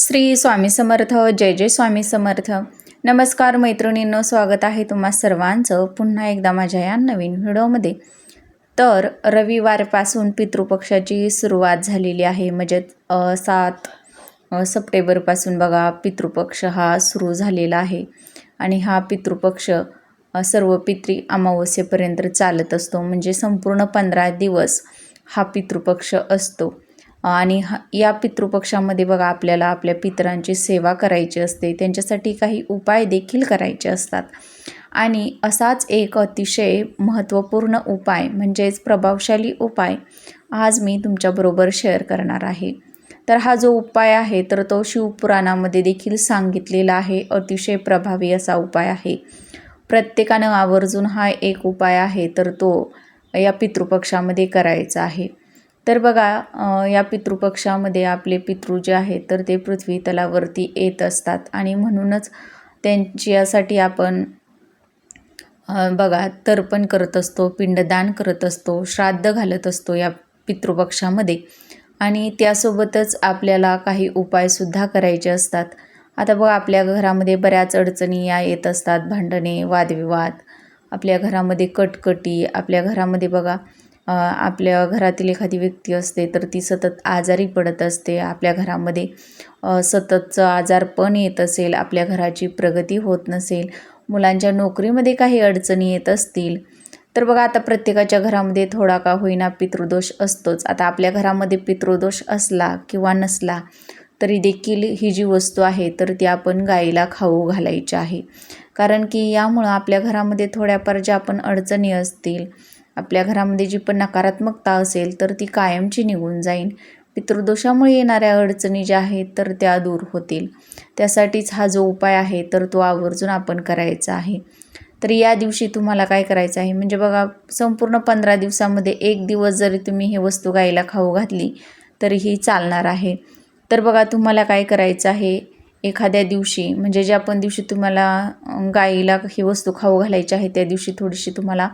श्री स्वामी समर्थ जय जय स्वामी समर्थ. नमस्कार मैत्रिणींनो स्वागत आहे तुम्हा सर्वांचं पुन्हा एकदा माझ्या या नवीन व्हिडिओमध्ये. तर रविवारपासून पितृपक्षाची सुरुवात झालेली आहे. म्हणजे सात सप्टेंबरपासून बघा पितृपक्ष हा सुरू झालेला आहे. आणि हा पितृपक्ष सर्व पितृ अमावस्येपर्यंत चालत असतो. म्हणजे संपूर्ण पंधरा दिवस हा पितृपक्ष असतो. आणि हा या पितृपक्षामध्ये बघा आपल्याला आपल्या पितरांची सेवा करायची असते. त्यांच्यासाठी काही उपाय देखील करायचे असतात. आणि असाच एक अतिशय महत्त्वपूर्ण उपाय म्हणजेच प्रभावशाली उपाय आज मी तुमच्याबरोबर शेअर करणार आहे. तर हा जो उपाय आहे तर तो शिवपुराणामध्ये देखील सांगितलेला आहे. अतिशय प्रभावी असा उपाय आहे. प्रत्येकानं आवर्जून हा एक उपाय आहे तर तो या पितृपक्षामध्ये करायचा आहे. तर बघा या पितृपक्षामध्ये आपले पितृ जे आहेत तर ते पृथ्वी तलावरती येत असतात. आणि म्हणूनच त्यांच्यासाठी आपण बघा तर्पण करत असतो पिंडदान करत असतो श्राद्ध घालत असतो या पितृपक्षामध्ये. आणि त्यासोबतच आपल्याला काही उपायसुद्धा करायचे असतात. आता बघा आपल्या घरामध्ये बऱ्याच अडचणी या येत असतात. भांडणे वादविवाद आपल्या घरामध्ये कटकटी आपल्या घरामध्ये बघा आपल्या घरातील एखादी व्यक्ती असते तर ती सतत आजारी पडत असते. आपल्या घरामध्ये सततचं आजारपण येत असेल. आपल्या घराची प्रगती होत नसेल. मुलांच्या नोकरीमध्ये काही अडचणी येत असतील. तर बघा आता प्रत्येकाच्या घरामध्ये थोडा का होईना पितृदोष असतोच. आता आपल्या घरामध्ये पितृदोष असला किंवा नसला तरी देखील ही जी वस्तू आहे तर ती आपण गाईला खाऊ घालायची आहे. कारण की यामुळं आपल्या घरामध्ये थोड्याफार ज्या आपण अडचणी असतील आपल्या घरामध्ये जी पण नकारात्मकता असेल तर ती कायमची निघून जाईल. पितृदोषामुळे येणाऱ्या अडचणी ज्या आहेत तर त्या दूर होतील. त्यासाठीच हा जो उपाय आहे तर तो आवर्जून आपण करायचा आहे. तर या दिवशी तुम्हाला काय करायचं आहे? म्हणजे बघा संपूर्ण पंधरा दिवसामध्ये एक दिवस जरी तुम्ही हे वस्तू गाईला खाऊ घातली तरीही चालणार आहे. तर बघा तुम्हाला काय करायचं आहे? एखाद्या दिवशी म्हणजे ज्या पण दिवशी तुम्हाला गाईला ही वस्तू खाऊ घालायची आहे त्या दिवशी थोडीशी तुम्हाला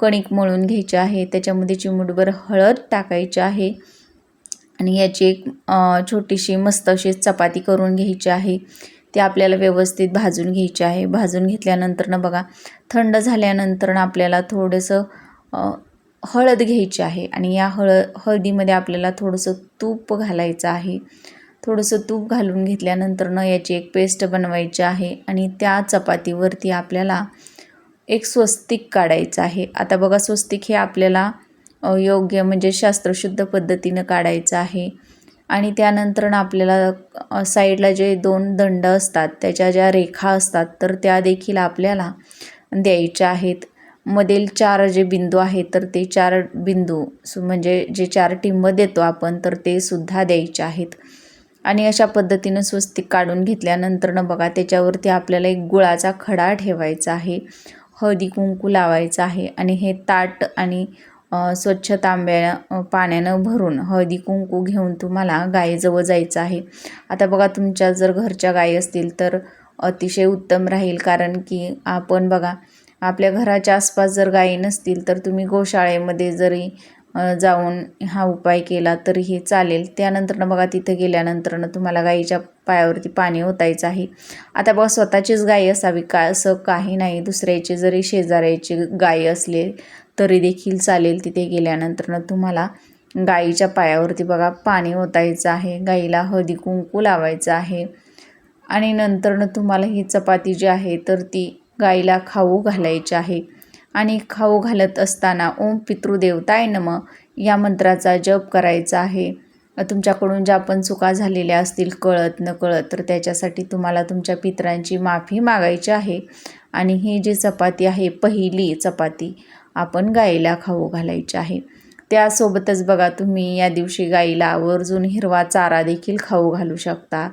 कणिक मळून घ्यायची आहे. त्याच्यामध्ये चिमूटभर हळद टाकायची आहे. आणि याची एक छोटीशी मस्त अशी चपाती करून घ्यायची आहे. ती आपल्याला व्यवस्थित भाजून घ्यायची आहे. भाजून घेतल्यानंतरनं बघा थंड झाल्यानंतर आपल्याला थोडंसं हळद घ्यायची आहे. आणि या हळद हळदीमध्ये आपल्याला थोडंसं तूप घालायचं आहे. थोडंसं तूप घालून घेतल्यानंतरनं याची एक पेस्ट बनवायची आहे. आणि त्या चपातीवरती आपल्याला एक स्वस्तिक काढायचं आहे. आता बघा स्वस्तिक हे आपल्याला योग्य म्हणजे शास्त्रशुद्ध पद्धतीनं काढायचं आहे. आणि त्यानंतर आपल्याला साईडला जे दोन दंड असतात त्याच्या ज्या रेखा असतात तर त्या देखील आपल्याला द्यायच्या आहेत. मधील चार जे बिंदू आहेत तर ते चार बिंदू सु- म्हणजे जे चार टिंब देतो आपण तर ते सुद्धा द्यायचे आहेत. आणि अशा पद्धतीनं स्वस्तिक काढून घेतल्यानंतरनं बघा त्याच्यावरती आपल्याला एक गुळाचा खडा ठेवायचा आहे. हळदी कुंकू लावायचं आहे आणि हे ताट आणि स्वच्छ तांब्या पाण्यानं भरून हळदी कुंकू घेऊन तुम्हाला गायीजवळ जायचं आहे. आता बघा तुमच्या जर घरच्या गायी असतील तर अतिशय उत्तम राहील कारण की आपण बघा आपल्या घराच्या आसपास जर गायी नसतील तर तुम्ही गोशाळेमध्ये जरी जाऊन हा उपाय केला तरीही चालेल. त्यानंतरनं बघा तिथं गेल्यानंतरनं तुम्हाला गाईच्या पायावरती पाणी ओतायचं आहे. आता बघा स्वतःचीच गाय असावी का? असं काही नाही. दुसऱ्याची जरी शेजाऱ्याची गाय असले तरी देखील चालेल. तिथे गेल्यानंतरनं तुम्हाला गाईच्या पायावरती बघा पाणी ओतायचं आहे. गाईला हळदी कुंकू लावायचं आहे. आणि नंतरनं तुम्हाला ही चपाती जी आहे तर ती गाईला खाऊ घालायची आहे. आणि खाऊ घालत असताना ओम पितृदेवताय नम या मंत्राचा जप करायचा आहे. तुमच्याकडून ज्या पण चुका झालेल्या असतील कळत न कळत तर त्याच्यासाठी तुम्हाला तुमच्या पितरांची माफी मागायची आहे. आणि ही जी चपाती आहे पहिली चपाती आपण गाईला खाऊ घालायची आहे. त्यासोबतच बघा तुम्ही या दिवशी गाईला आवर्जून हिरवा चारा देखील खाऊ घालू शकता.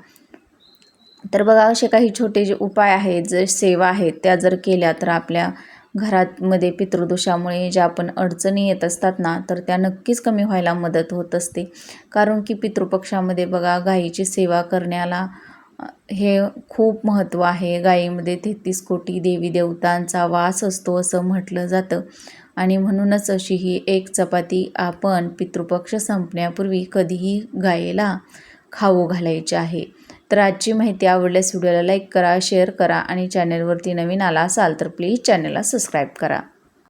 तर बघा असे काही छोटे जे उपाय आहेत जे सेवा आहेत त्या जर केल्या तर आपल्या घरामध्ये पितृदोषामुळे ज्या आपण अडचणी येत असतात ना तर त्या नक्कीच कमी व्हायला मदत होत असते. कारण की पितृपक्षामध्ये बघा गाईची सेवा करण्याला हे खूप महत्त्व आहे. गायीमध्ये तेहतीस कोटी देवी देवतांचा वास असतो असं म्हटलं जातं. आणि म्हणूनच अशी ही एक चपाती आपण पितृपक्ष संपण्यापूर्वी कधीही गायीला खाऊ घालायची आहे. तर आजची माहिती आवडल्यास व्हिडिओला लाईक करा शेअर करा आणि चॅनलवरती नवीन आला असाल तर प्लीज चॅनलला सबस्क्राईब करा.